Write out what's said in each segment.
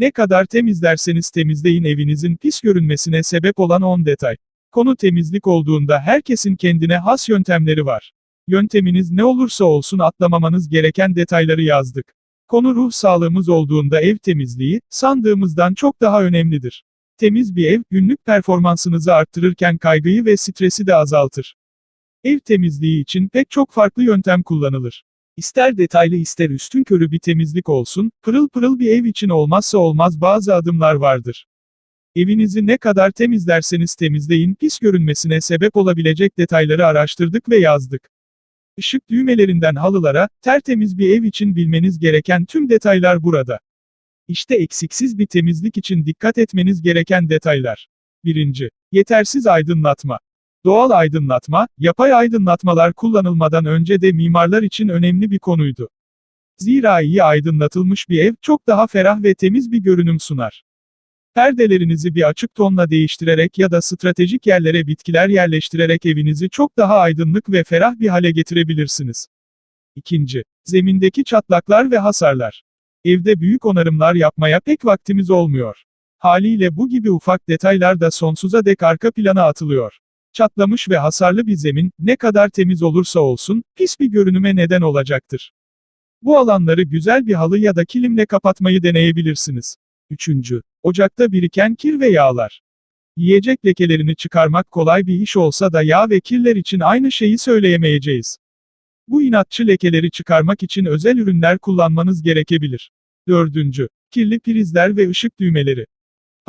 Ne kadar temizlerseniz temizleyin evinizin pis görünmesine sebep olan 10 detay. Konu temizlik olduğunda herkesin kendine has yöntemleri var. Yönteminiz ne olursa olsun atlamamanız gereken detayları yazdık. Konu ruh sağlığımız olduğunda ev temizliği, sandığımızdan çok daha önemlidir. Temiz bir ev, günlük performansınızı arttırırken kaygıyı ve stresi de azaltır. Ev temizliği için pek çok farklı yöntem kullanılır. İster detaylı ister üstünkörü bir temizlik olsun, pırıl pırıl bir ev için olmazsa olmaz bazı adımlar vardır. Evinizi ne kadar temizlerseniz temizleyin pis görünmesine sebep olabilecek detayları araştırdık ve yazdık. Işık düğmelerinden halılara, tertemiz bir ev için bilmeniz gereken tüm detaylar burada. İşte eksiksiz bir temizlik için dikkat etmeniz gereken detaylar. 1. Yetersiz aydınlatma. Doğal aydınlatma, yapay aydınlatmalar kullanılmadan önce de mimarlar için önemli bir konuydu. Zira iyi aydınlatılmış bir ev çok daha ferah ve temiz bir görünüm sunar. Perdelerinizi bir açık tonla değiştirerek ya da stratejik yerlere bitkiler yerleştirerek evinizi çok daha aydınlık ve ferah bir hale getirebilirsiniz. 2. Zemindeki çatlaklar ve hasarlar. Evde büyük onarımlar yapmaya pek vaktimiz olmuyor. Haliyle bu gibi ufak detaylar da sonsuza dek arka plana atılıyor. Çatlamış ve hasarlı bir zemin, ne kadar temiz olursa olsun, pis bir görünüme neden olacaktır. Bu alanları güzel bir halı ya da kilimle kapatmayı deneyebilirsiniz. 3. Ocakta biriken kir ve yağlar. Yiyecek lekelerini çıkarmak kolay bir iş olsa da yağ ve kirler için aynı şeyi söyleyemeyeceğiz. Bu inatçı lekeleri çıkarmak için özel ürünler kullanmanız gerekebilir. 4. Kirli prizler ve ışık düğmeleri.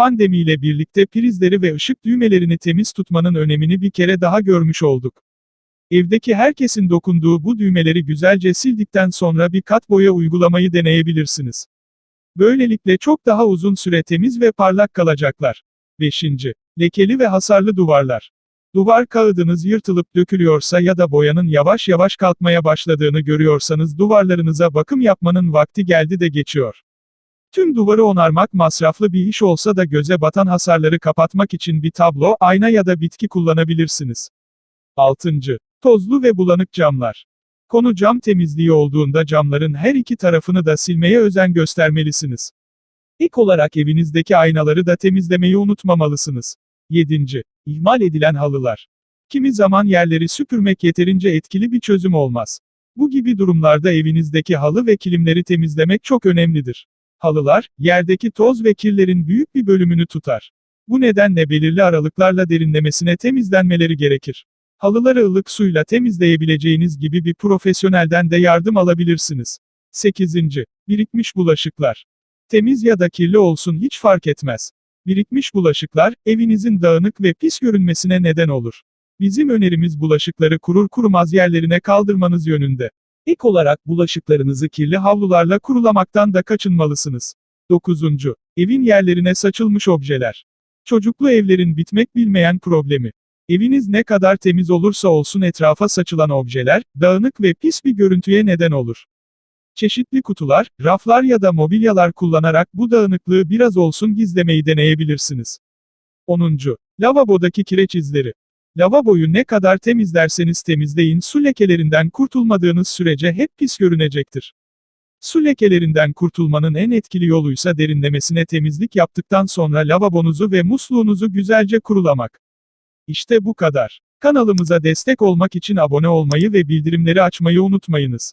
Pandemiyle birlikte prizleri ve ışık düğmelerini temiz tutmanın önemini bir kere daha görmüş olduk. Evdeki herkesin dokunduğu bu düğmeleri güzelce sildikten sonra bir kat boya uygulamayı deneyebilirsiniz. Böylelikle çok daha uzun süre temiz ve parlak kalacaklar. 5. Lekeli ve hasarlı duvarlar. Duvar kağıdınız yırtılıp dökülüyorsa ya da boyanın yavaş yavaş kalkmaya başladığını görüyorsanız duvarlarınıza bakım yapmanın vakti geldi de geçiyor. Tüm duvarı onarmak masraflı bir iş olsa da göze batan hasarları kapatmak için bir tablo, ayna ya da bitki kullanabilirsiniz. 6. Tozlu ve bulanık camlar. Konu cam temizliği olduğunda camların her iki tarafını da silmeye özen göstermelisiniz. İlk olarak evinizdeki aynaları da temizlemeyi unutmamalısınız. 7. İhmal edilen halılar. Kimi zaman yerleri süpürmek yeterince etkili bir çözüm olmaz. Bu gibi durumlarda evinizdeki halı ve kilimleri temizlemek çok önemlidir. Halılar, yerdeki toz ve kirlerin büyük bir bölümünü tutar. Bu nedenle belirli aralıklarla derinlemesine temizlenmeleri gerekir. Halıları ılık suyla temizleyebileceğiniz gibi bir profesyonelden de yardım alabilirsiniz. 8. Birikmiş bulaşıklar. Temiz ya da kirli olsun hiç fark etmez. Birikmiş bulaşıklar, evinizin dağınık ve pis görünmesine neden olur. Bizim önerimiz bulaşıkları kurur kurumaz yerlerine kaldırmanız yönünde. İlk olarak bulaşıklarınızı kirli havlularla kurulamaktan da kaçınmalısınız. 9. Evin yerlerine saçılmış objeler. Çocuklu evlerin bitmek bilmeyen problemi. Eviniz ne kadar temiz olursa olsun etrafa saçılan objeler, dağınık ve pis bir görüntüye neden olur. Çeşitli kutular, raflar ya da mobilyalar kullanarak bu dağınıklığı biraz olsun gizlemeyi deneyebilirsiniz. 10. Lavabodaki kireç izleri. Lavaboyu ne kadar temizlerseniz temizleyin su lekelerinden kurtulmadığınız sürece hep pis görünecektir. Su lekelerinden kurtulmanın en etkili yoluysa derinlemesine temizlik yaptıktan sonra lavabonuzu ve musluğunuzu güzelce kurulamak. İşte bu kadar. Kanalımıza destek olmak için abone olmayı ve bildirimleri açmayı unutmayınız.